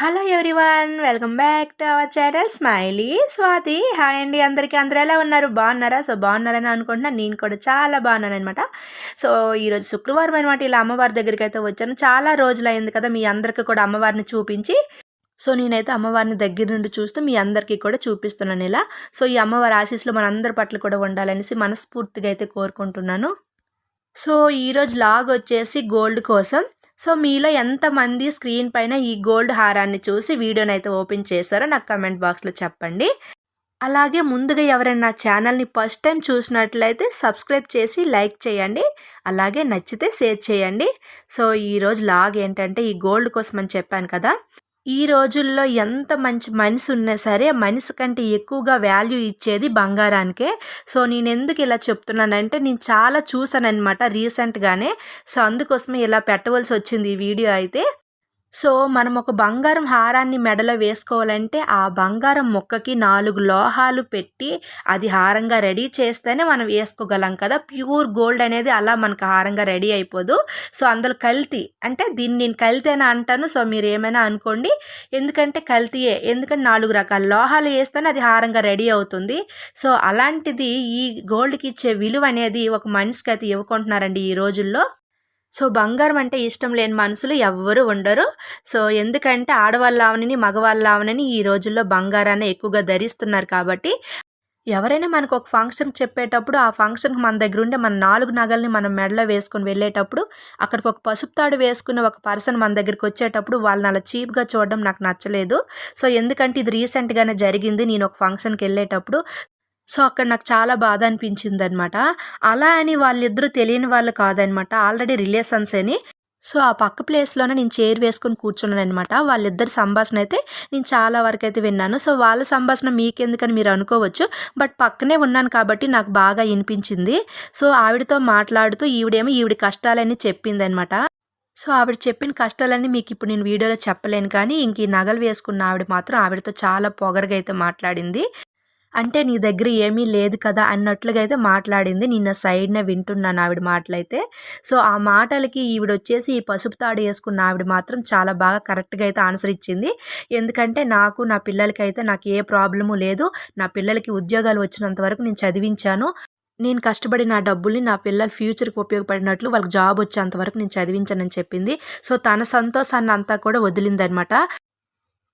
Hello everyone welcome back to our channel smiley Swathi hi అండి అందరికీ అందరూ ఎలా ఉన్నారు? బాగున్నారా? సో బాగున్నారని అనుకుంటున్నా. నేను కూడా చాలా బాగున్నాను అనమాట సో ఈరోజు శుక్రవారం అనమాట ఇలా అమ్మవారి దగ్గరికి అయితే వచ్చాను. చాలా రోజులు అయింది కదా మీ అందరికీ కూడా అమ్మవారిని చూపించి. సో నేనైతే అమ్మవారిని దగ్గర నుండి చూస్తూ మీ అందరికీ కూడా చూపిస్తున్నాను ఇలా. సో ఈ అమ్మవారి ఆశీస్సులు మనందరి పట్ల కూడా ఉండాలనేసి మనస్ఫూర్తిగా అయితే కోరుకుంటున్నాను. సో ఈరోజు లాగ్ వచ్చేసి గోల్డ్ కోసం సో మీలో ఎంతమంది స్క్రీన్ పైన ఈ గోల్డ్ హారాన్ని చూసి వీడియోని అయితే ఓపెన్ చేశారో నాకు కమెంట్ బాక్స్లో చెప్పండి. అలాగే ముందుగా ఎవరైనా నా ఛానల్ని ఫస్ట్ టైం చూసినట్లయితే సబ్స్క్రైబ్ చేసి లైక్ చేయండి. అలాగే నచ్చితే షేర్ చేయండి. సో ఈరోజు లాగ్ ఏంటంటే ఈ గోల్డ్ కోసం అని చెప్పాను కదా. ఈ రోజుల్లో ఎంత మంచి మనిషి ఉన్నా సరే మనిషి కంటే ఎక్కువగా వాల్యూ ఇచ్చేది బంగారానికే. సో నేను ఎందుకు ఇలా చెప్తున్నానంటే నేను చాలా చూసాను అనమాట రీసెంట్గానే. సో అందుకోసమే ఇలా పెట్టవలసి వచ్చింది ఈ వీడియో అయితే. సో మనం ఒక బంగారం హారాన్ని మెడలో వేసుకోవాలంటే ఆ బంగారం మొక్కకి నాలుగు లోహాలు పెట్టి అది హారంగా రెడీ చేస్తేనే మనం వేసుకోగలం కదా. ప్యూర్ గోల్డ్ అనేది అలా మనకు హారంగా రెడీ అయిపోదు. సో అందులో కల్తీ అంటే దీన్ని నేను కల్తీ అని అంటాను. సో మీరు ఏమైనా అనుకోండి. ఎందుకంటే కల్తీయే. ఎందుకంటే నాలుగు రకాల లోహాలు వేస్తేనే అది హారంగా రెడీ అవుతుంది. సో అలాంటిది ఈ గోల్డ్కి ఇచ్చే విలువ అనేది ఒక మనిషికి అయితే ఇవ్వకుంటున్నారండి ఈ రోజుల్లో. సో బంగారం అంటే ఇష్టం లేని మనుషులు ఎవ్వరు ఉండరు. సో ఎందుకంటే ఆడవాళ్ళ ఆవనని మగవాళ్ళ ఆవనని ఈ రోజుల్లో బంగారాన్ని ఎక్కువగా ధరిస్తున్నారు కాబట్టి ఎవరైనా మనకు ఒక ఫంక్షన్కి చెప్పేటప్పుడు ఆ ఫంక్షన్కి మన దగ్గర ఉండే మన నాలుగు నగల్ని మనం మెడలో వేసుకొని వెళ్ళేటప్పుడు అక్కడికి ఒక పసుపు తాడు వేసుకున్న ఒక పర్సన్ మన దగ్గరికి వచ్చేటప్పుడు వాళ్ళని అలా చీప్గా చూడడం నాకు నచ్చలేదు. సో ఎందుకంటే ఇది రీసెంట్గానే జరిగింది. నేను ఒక ఫంక్షన్కి వెళ్ళేటప్పుడు సో అక్కడ నాకు చాలా బాధ అనిపించింది అనమాట అలా అని వాళ్ళిద్దరూ తెలియని వాళ్ళు కాదనమాట ఆల్రెడీ రిలేషన్స్ అని. సో ఆ పక్క ప్లేస్లోనే నేను చైర్ వేసుకొని కూర్చున్నాను అనమాట వాళ్ళిద్దరి సంభాషణ అయితే నేను చాలా వరకు అయితే విన్నాను. సో వాళ్ళ సంభాషణ మీకెందుకని మీరు అనుకోవచ్చు. బట్ పక్కనే ఉన్నాను కాబట్టి నాకు బాగా వినిపించింది సో ఆవిడతో మాట్లాడుతూ ఈవిడేమో ఈవిడ కష్టాలని చెప్పింది అనమాట సో ఆవిడ చెప్పిన కష్టాలన్నీ మీకు ఇప్పుడు నేను వీడియోలో చెప్పలేను కానీ ఇంక ఈ నగలు వేసుకున్న ఆవిడ మాత్రం ఆవిడతో చాలా పొగరగా అయితే మాట్లాడింది. అంటే నీ దగ్గర ఏమీ లేదు కదా అన్నట్లుగా అయితే మాట్లాడింది. నిన్న సైడ్నే వింటున్నాను ఆవిడ మాటలైతే. సో ఆ మాటలకి ఈవిడ వచ్చేసి ఈ పసుపు తాడు వేసుకున్న ఆవిడ మాత్రం చాలా బాగా కరెక్ట్గా అయితే ఆన్సర్ ఇచ్చింది. ఎందుకంటే నాకు నా పిల్లలకి అయితే నాకు ఏ ప్రాబ్లము లేదు. నా పిల్లలకి ఉద్యోగాలు వచ్చినంత వరకు నేను చదివించాను. నేను కష్టపడి నా డబ్బుల్ని నా పిల్లల ఫ్యూచర్కి ఉపయోగపడినట్లు వాళ్ళకి జాబ్ వచ్చేంత వరకు నేను చదివించానని చెప్పింది. సో తన సంతోషాన్ని అంతా కూడా వదిలిందనమాట.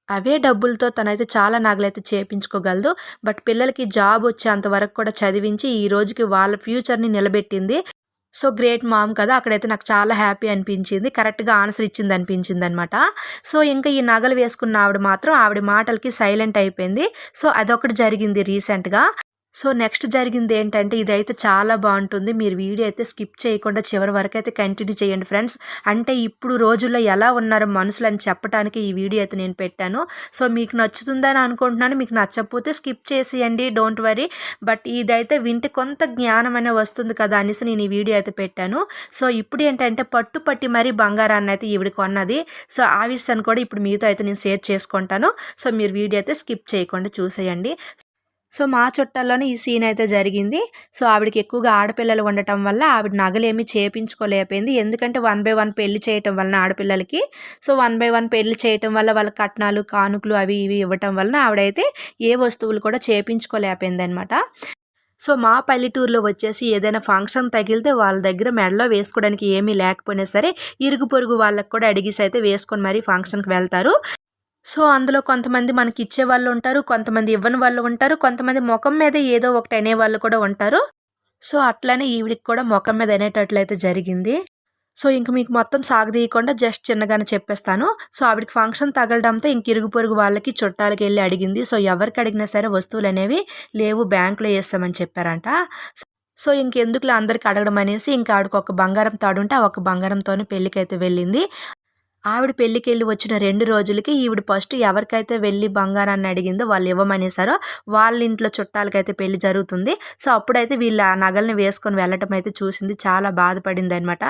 అవే డబ్బులతో తనైతే చాలా నగలైతే చేపించుకోగలదు. బట్ పిల్లలకి జాబ్ వచ్చేంత వరకు కూడా చదివించి ఈ రోజుకి వాళ్ళ ఫ్యూచర్ని నిలబెట్టింది. సో గ్రేట్ మామ్ కదా. అక్కడైతే నాకు చాలా హ్యాపీ అనిపించింది. కరెక్ట్గా ఆన్సర్ ఇచ్చింది అనిపించింది అనమాట సో ఇంకా ఈ నగలు వేసుకున్న ఆవిడ మాత్రం ఆవిడ మాటలకి సైలెంట్ అయిపోయింది. సో అదొకటి జరిగింది రీసెంట్గా. సో నెక్స్ట్ జరిగింది ఏంటంటే ఇదైతే చాలా బాగుంటుంది. మీరు వీడియో అయితే స్కిప్ చేయకుండా చివరి వరకు అయితే కంటిన్యూ చేయండి ఫ్రెండ్స్. అంటే ఇప్పుడు రోజుల్లో ఎలా ఉన్నారు మనుషులు అని చెప్పడానికి ఈ వీడియో అయితే నేను పెట్టాను. సో మీకు నచ్చుతుందని అనుకుంటున్నాను. మీకు నచ్చకపోతే స్కిప్ చేసేయండి. డోంట్ వరీ బట్ ఇదైతే వింటే కొంత జ్ఞానం అనే వస్తుంది కదా అనేసి నేను ఈ వీడియో అయితే పెట్టాను. సో ఇప్పుడు ఏంటంటే పట్టు పట్టి మరీ బంగారాన్ని అయితే ఈవిడ కొన్నది. సో ఆ విషయాన్ని కూడా ఇప్పుడు మీతో అయితే నేను షేర్ చేసుకుంటాను. సో మీరు వీడియో అయితే స్కిప్ చేయకుండా చూసేయండి. సో మా చుట్టాల్లోనే ఈ సీన్ అయితే జరిగింది. సో ఆవిడకి ఎక్కువగా ఆడపిల్లలు ఉండటం వల్ల ఆవిడ నగలేమీ చేపించుకోలేకపోయింది. ఎందుకంటే వన్ బై వన్ పెళ్ళి చేయటం వలన ఆడపిల్లలకి. సో వన్ బై వన్ పెళ్ళి చేయటం వల్ల వాళ్ళ కట్నాలు కానుకలు అవి ఇవి ఇవ్వటం వలన ఆవిడైతే ఏ వస్తువులు కూడా చేపించుకోలేకపోయింది అనమాట సో మా పల్లెటూరులో వచ్చేసి ఏదైనా ఫంక్షన్ తగిలితే వాళ్ళ దగ్గర మెడలో వేసుకోవడానికి ఏమీ లేకపోయినా సరే ఇరుగు పొరుగు వాళ్ళకి కూడా అడిగిసి అయితే వేసుకొని మరీ ఫంక్షన్కి వెళ్తారు. సో అందులో కొంతమంది మనకి ఇచ్చే వాళ్ళు ఉంటారు కొంతమంది ఇవ్వని వాళ్ళు ఉంటారు కొంతమంది ముఖం మీద ఏదో ఒకటి అనే వాళ్ళు కూడా ఉంటారు. సో అట్లానే ఈవిడికి కూడా ముఖం మీద అనేటట్లయితే జరిగింది. సో ఇంక మీకు మొత్తం సాగదీయకుండా జస్ట్ చిన్నగానే చెప్పేస్తాను. సో ఆవిడకి ఫంక్షన్ తగలడంతో ఇంక ఇరుగు పొరుగు వాళ్ళకి చుట్టాలకి వెళ్ళి అడిగింది. సో ఎవరికి అడిగినా సరే వస్తువులు అనేవి లేవు బ్యాంకులో వేస్తామని చెప్పారంట. సో ఇంకెందుకులో అందరికి అడగడం అనేసి ఇంకా ఆడికి ఒక బంగారం తాడుంటే ఆ ఒక బంగారంతోనే పెళ్ళికైతే వెళ్ళింది. ఆవిడ పెళ్ళికి వెళ్ళి వచ్చిన రెండు రోజులకి ఈవిడ ఫస్ట్ ఎవరికైతే వెళ్ళి బంగారాన్ని అడిగిందో వాళ్ళు ఇవ్వమనేసారో వాళ్ళ ఇంట్లో చుట్టాలకైతే పెళ్ళి జరుగుతుంది. సో అప్పుడైతే వీళ్ళ నగల్ని వేసుకొని వెళ్ళటం అయితే చూసింది. చాలా బాధపడింది అనమాట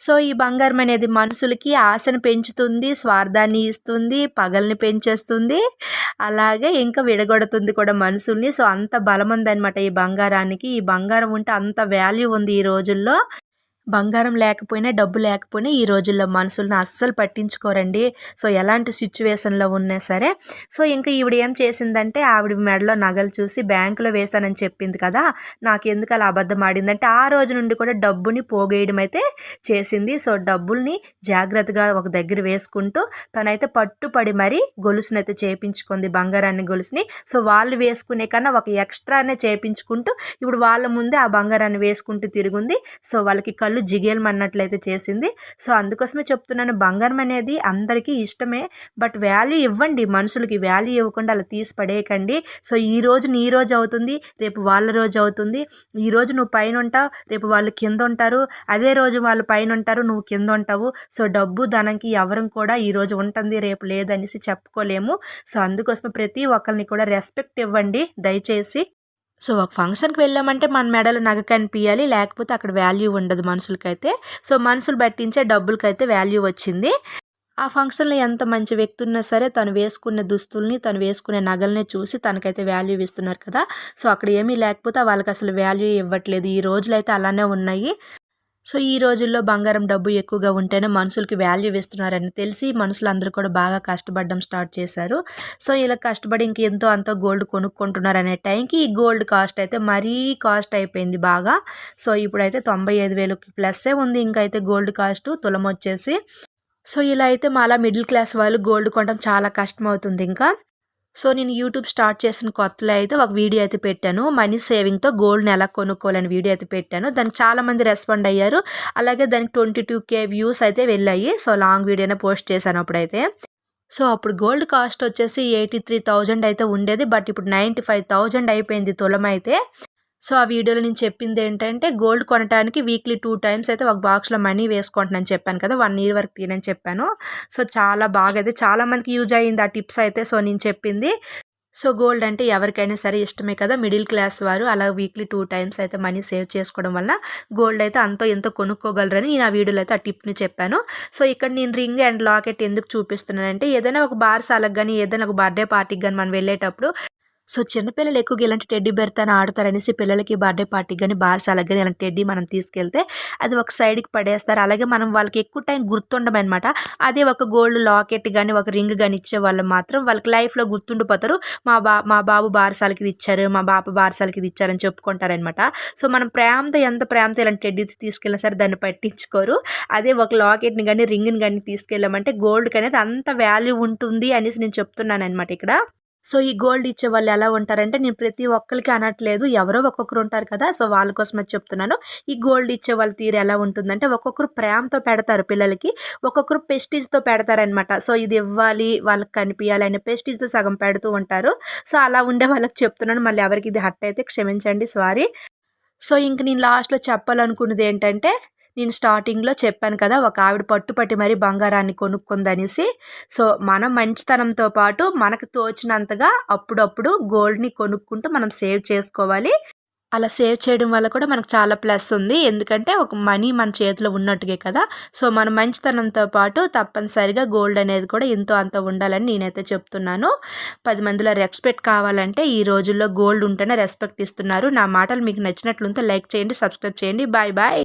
సో ఈ బంగారం అనేది మనుషులకి ఆశను పెంచుతుంది స్వార్థాన్ని ఇస్తుంది పగల్ని పెంచేస్తుంది. అలాగే ఇంకా విడగొడుతుంది కూడా మనుషుల్ని. సో అంత బలం ఉందన్నమాట ఈ బంగారానికి. ఈ బంగారం ఉంటే అంత వాల్యూ ఉంది ఈ రోజుల్లో. బంగారం లేకపోయినా డబ్బు లేకపోయినా ఈ రోజుల్లో మనుషులను అస్సలు పట్టించుకోరండి. సో ఎలాంటి సిచ్యువేషన్లో ఉన్నా సరే సో ఇంకా ఈవిడ ఏం చేసిందంటే ఆవిడ మెడలో నగలు చూసి బ్యాంకులో వేశానని చెప్పింది కదా నాకు ఎందుకు అలా అబద్ధం ఆడిందంటే ఆ రోజు నుండి కూడా డబ్బుని పోగేయడం అయితే చేసింది. సో డబ్బుల్ని జాగ్రత్తగా ఒక దగ్గర వేసుకుంటూ తనైతే పట్టుపడి మరీ గొలుసునైతే చేపించుకుంది బంగారాన్ని గొలుసుని. సో వాళ్ళు వేసుకునే కన్నా ఒక ఎక్స్ట్రానే చేపించుకుంటూ ఇప్పుడు వాళ్ళ ముందే ఆ బంగారాన్ని వేసుకుంటూ తిరుగుంది. సో వాళ్ళకి కళ్ళు వాళ్ళు జిగేలమన్నట్లయితే చేసింది. సో అందుకోసమే చెప్తున్నాను బంగారం అనేది అందరికీ ఇష్టమే. బట్ వాల్యూ ఇవ్వండి మనుషులకి వాల్యూ ఇవ్వకుండా అలా తీసి పడేయకండి. సో ఈ రోజు నీ రోజు అవుతుంది రేపు వాళ్ళ రోజు అవుతుంది. ఈ రోజు నువ్వు పైన ఉంటావు రేపు వాళ్ళు కింద ఉంటారు అదే రోజు వాళ్ళు పైన ఉంటారు నువ్వు కింద ఉంటావు సో డబ్బు ధనంకి ఎవరం కూడా ఈ రోజు ఉంటుంది రేపు లేదనేసి చెప్పుకోలేము. సో అందుకోసం ప్రతి ఒక్కరిని కూడా రెస్పెక్ట్ ఇవ్వండి. దయచేసి సో ఒక ఫంక్షన్కి వెళ్ళామంటే మన మెడలో నగ కనిపించాలి లేకపోతే అక్కడ వాల్యూ ఉండదు మనుషులకైతే. సో మనుషులు పట్టించే డబ్బులకైతే వాల్యూ వచ్చింది. ఆ ఫంక్షన్లో ఎంత మంచి వ్యక్తి ఉన్నా సరే తను వేసుకునే దుస్తుల్ని తను వేసుకునే నగల్ని చూసి తనకైతే వాల్యూ ఇస్తున్నారు కదా. సో అక్కడ ఏమీ లేకపోతే వాళ్ళకి అసలు వాల్యూ ఇవ్వట్లేదు. ఈ రోజులైతే అలానే ఉన్నాయి. సో ఈ రోజుల్లో బంగారం డబ్బు ఎక్కువగా ఉంటేనే మనుషులకి వాల్యూ ఇస్తున్నారని తెలిసి మనుషులు అందరూ కూడా బాగా కష్టపడడం స్టార్ట్ చేశారు. సో ఇలా కష్టపడి ఇంక ఎంతో అంత గోల్డ్ కొనుక్కుంటున్నారు అనే టైంకి ఈ గోల్డ్ కాస్ట్ అయితే మరీ కాస్ట్ అయిపోయింది బాగా. సో ఇప్పుడైతే తొంభై ఐదు వేలకి ప్లస్సే ఉంది. ఇంకైతే గోల్డ్ కాస్ట్ తులం వచ్చేసి సో ఇలా అయితే మాలా మిడిల్ క్లాస్ వాళ్ళు గోల్డ్ కొనడం చాలా కష్టం అవుతుంది ఇంకా. సో నేను యూట్యూబ్ స్టార్ట్ చేసిన కొత్తలో అయితే ఒక వీడియో అయితే పెట్టాను. మనీ సేవింగ్తో గోల్డ్ని ఎలా కొనుక్కోవాలని వీడియో అయితే పెట్టాను. దానికి చాలామంది రెస్పాండ్ అయ్యారు. అలాగే దానికి ట్వంటీ టూ కే వ్యూస్ అయితే వెళ్ళాయి. సో లాంగ్ వీడియోనే పోస్ట్ చేశాను అప్పుడైతే. సో అప్పుడు గోల్డ్ కాస్ట్ వచ్చేసి ఎయిటీ త్రీ థౌజండ్ అయితే ఉండేది. బట్ ఇప్పుడు నైంటీ ఫైవ్ థౌజండ్ అయిపోయింది తులం అయితే. సో ఆ వీడియోలో నేను చెప్పింది ఏంటంటే గోల్డ్ కొనడానికి వీక్లీ టూ టైమ్స్ అయితే ఒక బాక్స్లో మనీ వేసుకుంటున్నాను చెప్పాను కదా వన్ ఇయర్ వరకు తీయని చెప్పాను. సో చాలా బాగా అయితే చాలామందికి యూజ్ అయ్యింది ఆ టిప్స్ అయితే సో నేను చెప్పింది. సో గోల్డ్ అంటే ఎవరికైనా సరే ఇష్టమే కదా మిడిల్ క్లాస్ వారు అలా వీక్లీ టూ టైమ్స్ అయితే మనీ సేవ్ చేసుకోవడం వల్ల గోల్డ్ అయితే అంతో ఎంతో కొనుక్కోగలరని నేను ఆ వీడియోలో అయితే ఆ టిప్ని చెప్పాను. సో ఇక్కడ నేను రింగ్ అండ్ లాకెట్ ఎందుకు చూపిస్తున్నానంటే ఏదైనా ఒక బార్సాలకు కానీ ఏదైనా ఒక బర్త్డే పార్టీకి కానీ మనం వెళ్ళేటప్పుడు సో చిన్నపిల్లలు ఎక్కువగా ఇలాంటి టెడ్డీ బెర్తాను ఆడతారనేసి పిల్లలకి బర్త్డే పార్టీకి కానీ బార్సాలకు కానీ ఇలాంటి టెడ్డీ మనం తీసుకెళ్తే అది ఒక సైడ్కి పడేస్తారు. అలాగే మనం వాళ్ళకి ఎక్కువ టైం గుర్తుండమన్నమాట అదే ఒక గోల్డ్ లాకెట్ కానీ ఒక రింగ్ కానీ ఇచ్చే వాళ్ళు మాత్రం వాళ్ళకి లైఫ్లో గుర్తుండిపోతారు. మా బా మా బాబు బారసాలకి ఇది ఇచ్చారు మా బాప బారసాలకి ఇది ఇచ్చారని చెప్పుకుంటారనమాట. సో మనం ప్రేమతో ఎంత ప్రేమతో ఇలాంటి టెడ్డీ తీసుకెళ్ళినా సరే దాన్ని పట్టించుకోరు. అదే ఒక లాకెట్ని కానీ రింగ్ని కానీ తీసుకెళ్ళామంటే గోల్డ్కి అనేది అంత వాల్యూ ఉంటుంది అనేసి నేను చెప్తున్నాను అనమాట ఇక్కడ. సో ఈ గోల్డ్ ఇచ్చే వాళ్ళు ఎలా ఉంటారంటే నేను ప్రతి ఒక్కరికి అనట్లేదు ఎవరో ఒక్కొక్కరు ఉంటారు కదా సో వాళ్ళ కోసమే చెప్తున్నాను. ఈ గోల్డ్ ఇచ్చే వాళ్ళ తీరు ఎలా ఉంటుందంటే ఒక్కొక్కరు ప్రేమతో పెడతారు పిల్లలకి ఒక్కొక్కరు పెస్టిజ్తో పెడతారనమాట సో ఇది ఇవ్వాలి వాళ్ళకి కనిపించాలి అనే పెస్టిజ్తో సగం పెడుతూ ఉంటారు. సో అలా ఉండే వాళ్ళకి చెప్తున్నాను. మళ్ళీ ఎవరికి ఇది హట్ అయితే క్షమించండి సారీ. సో ఇంక నేను లాస్ట్లో చెప్పాలనుకున్నది ఏంటంటే నేను స్టార్టింగ్లో చెప్పాను కదా ఒక ఆవిడ పట్టుపట్టి మరీ బంగారాన్ని కొనుక్కుందనేసి. సో మన మంచితనంతో పాటు మనకు తోచినంతగా అప్పుడప్పుడు గోల్డ్ని కొనుక్కుంటూ మనం సేవ్ చేసుకోవాలి. అలా సేవ్ చేయడం వల్ల కూడా మనకు చాలా ప్లస్ ఉంది. ఎందుకంటే ఒక మనీ మన చేతిలో ఉన్నట్టుగే కదా. సో మన మంచితనంతో పాటు తప్పనిసరిగా గోల్డ్ అనేది కూడా ఎంతో అంత ఉండాలని నేనైతే చెప్తున్నాను. పది మందిలో రెస్పెక్ట్ కావాలంటే ఈ రోజుల్లో గోల్డ్ ఉంటేనే రెస్పెక్ట్ ఇస్తున్నారు. నా మాటలు మీకు నచ్చినట్లుంటే లైక్ చేయండి సబ్స్క్రైబ్ చేయండి. Bye bye.